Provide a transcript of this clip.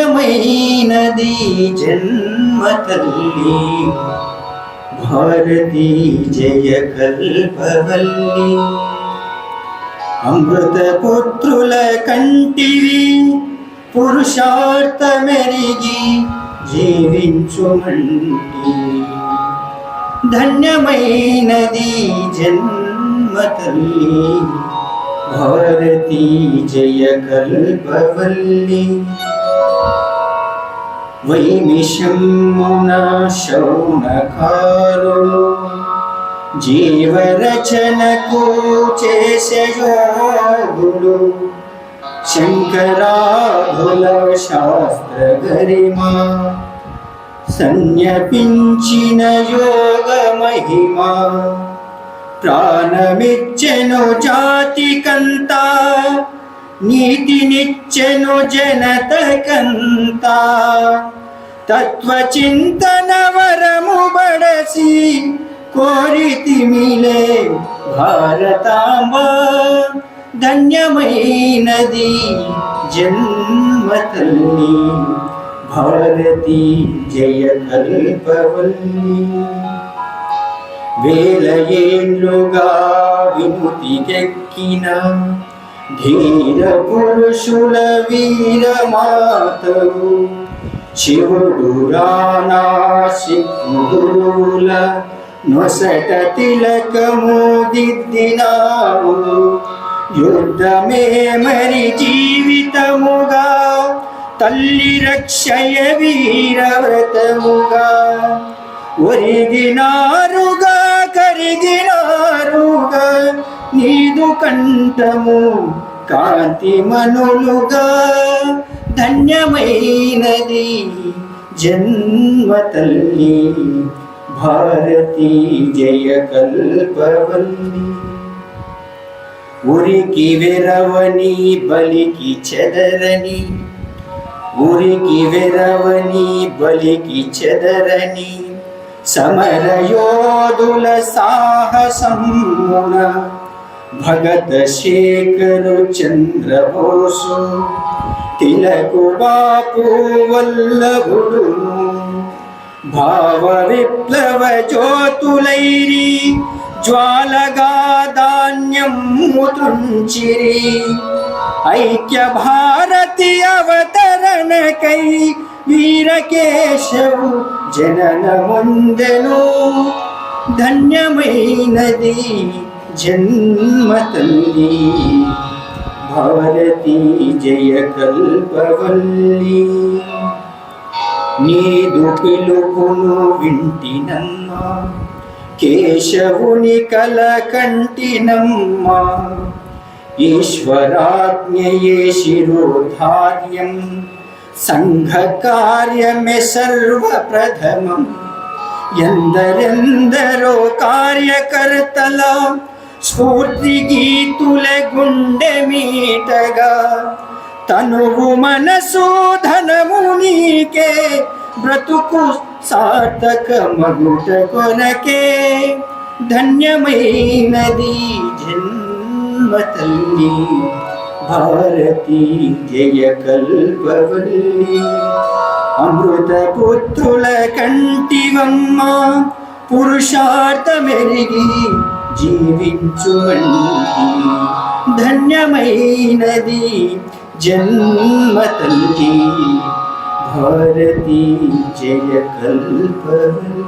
ధన్యమైనది జన్మ తల్లి భారతీ జయ కల్పవల్లి అమృత పుత్రుల కంటివి పురుషార్థమెరిగి జీవించుమంటి ధన్యమైనది జన్మ తల్లి భారతీ జయ కల్పవల్లి వైమిషమున శౌనకారులు జీవరచనకు చేసే యోగులు శంకరాభుల శాస్త్ర గరిమా సన్యపించిన యోగ మహిమా ప్రాణమిచ్చెను జాతికంతా నీతినిచ్చెను జనతకంతా. తత్వచింతన వరము బడసి కోరితిమిలే భారతాంబ. ధన్యమైనది జన్మతల్లి భారతి జయ కల్పవల్లి వేల ఏళ్ళుగా విముతికెక్కిన ధీర పురుషుల వీర వీరమాతలు శివుడు రానా సిద్ధుల నొసట తిలకము దిద్దినావు. యుద్ధమే మరి జీవితముగా తల్లి రక్షయ వీరవ్రతముగా ఒరిగినారుగా కరిగినారుగా. నీదు కంఠము కాంతి మనులుగా. ధన్యమైనది జన్మ తల్లి భారతీ జయ కల్పవల్లి. ఉరికి విరవని బలికి చెదరని ఉరికి విరవని బలికి చెదరని సమరయోధుల సాహసమున భగత శేఖరు చంద్రబోసు తిలకు బాపు వల్లభుడు భావ విప్లవ జ్యోతులైరి జ్వాలగా ధాన్యం ముతుంచిరి ఐక్య భారతి అవతరణకై వీరకేశవు జనన ముందెను ధన్యమైనది జన్మ తల్లి. భారతి జయ కల్పవల్లి నీదు పిలుపును వింటినమ్మా. కేశవుని కల కంటినమ్మా. ఈశ్వరాజ్ఞయే శిరోధార్యం. సంఘ కార్యమే సర్వప్రథమం ఎందరెందరో కార్యకర్తల స్ఫూర్తి గీతుల గుండె మీటగా తనువు మనసు ధనము నీకే బ్రతుకు సార్థక మగుట కొనకే ధన్యమైనది జన్మ తల్లి భారతీ జయ కల్పవల్లి అమృత పుత్రుల కంటివమ్మ పురుషార్థమెరిగి జీవించువంటి ధన్యమైనది జన్మ తల్లి భారతీ జయ కల్పవల్లి